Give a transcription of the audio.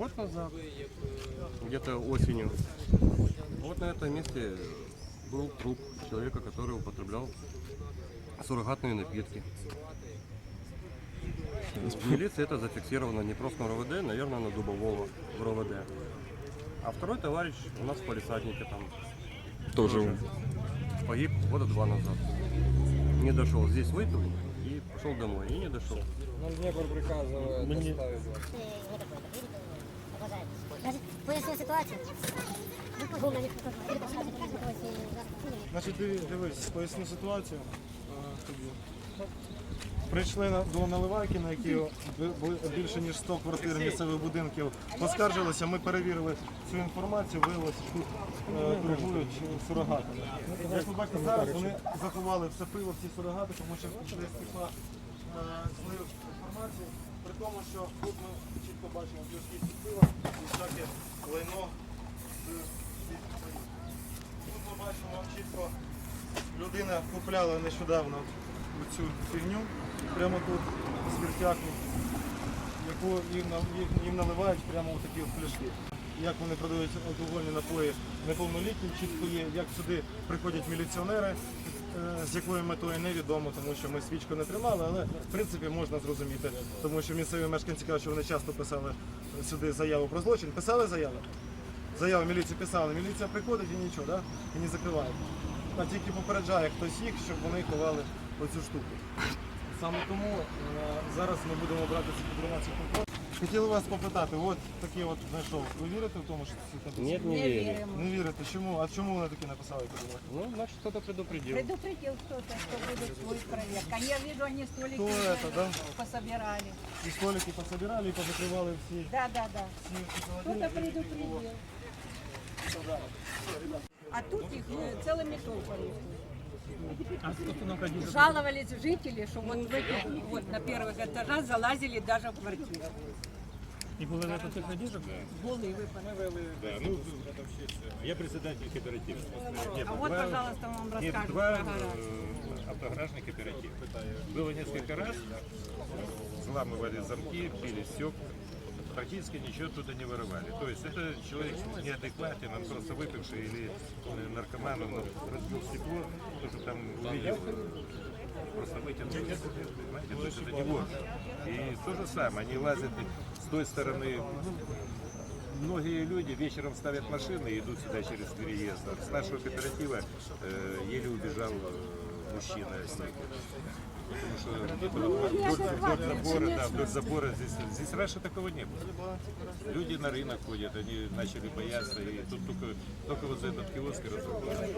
Год назад, где-то осенью, вот на этом месте был труп человека, который употреблял суррогатные напитки. В милиции это зафиксировано не просто на РОВД, наверное, на Дубового в РОВД. А второй товарищ у нас в полисаднике там Тоже. погиб года два назад. Не дошел, здесь выпил и пошел домой, и не дошел. Нам Днепр приказывает Мне- доставить вас. Значит, поясню ситуацію. Значить, дивись, поясню ситуацію тобі. Прийшли до наливайки, на бу- більше ніж 100 квартир місцевих будинків. Поскаржилися, ми перевірили цю інформацію, виявилося, що тут е, торгують сурогатами. Як ви бачите, зараз вони заховали все пиво, всі сурогати, тому що десь пішла е, злив інформацію. При тому, що тут ми чітко бачимо пляшки з пива і всяке лайно з. Тут ми бачимо чітко, людина купляла нещодавно цю фігню, прямо тут, спіртяку, яку їм, на- їм- їм наливають прямо у такі пляшки. Як вони продають алкогольні напої неповнолітнім, чітко є, як сюди приходять міліціонери, е, з якою метою невідомо, тому що ми свічку не тримали, але в принципі можна зрозуміти, тому що місцеві мешканці кажуть, що вони часто писали сюди заяву про злочин. Писали заяву? Заяву міліції писали, міліція приходить і нічого, да? і не закриває. А тільки попереджає хтось їх, щоб вони ховали оцю штуку. Саме тому е, зараз ми будемо брати цю інформацію контроль. Хотіли вас попитати, от таке от знайшов. Ви вірите в тому, що це таке? Нет, не верю. Не вірите. Чому? А чому вони таке написали? подумайте? Ну, значит, кто-то предупредил. Предупредил кто-то, что будет свой проверка. Я вижу, они столики Кто уже это, да? пособирали. І столики пособирали і позакривали всі. Да, да, да. всі, всі Кто-то холодильники. предупредил. А тут их э, целыми толпами. Жаловались жители, что вот в этих, вот на первых этажах залазили даже в квартиру. І були на таких надіжок? Голые выпады. Да, ну, я председатель кооператива. Нет, А вот, два- пожалуйста, вам Нет, расскажут два про гараж. э, автогаражных кооператива. Было несколько раз, взламывали замки, били стекла, практически ничего туда не вырывали. То есть это человек неадекватен, он просто выпивший или э, наркоман, он разбил стекло, кто-то там увидел, просто вытянул, понимаете, то есть это не вор. И то же самое, они лазят с той стороны, Многие люди вечером ставят машины и идут сюда через переезд. С нашего кооператива э, еле убежал э, мужчина с них. Потому что вдоль, вдоль забора, да, вдоль забора здесь, здесь раньше такого не было. Люди на рынок ходят, они начали бояться, и тут только, только вот за этот киоск и разрушили.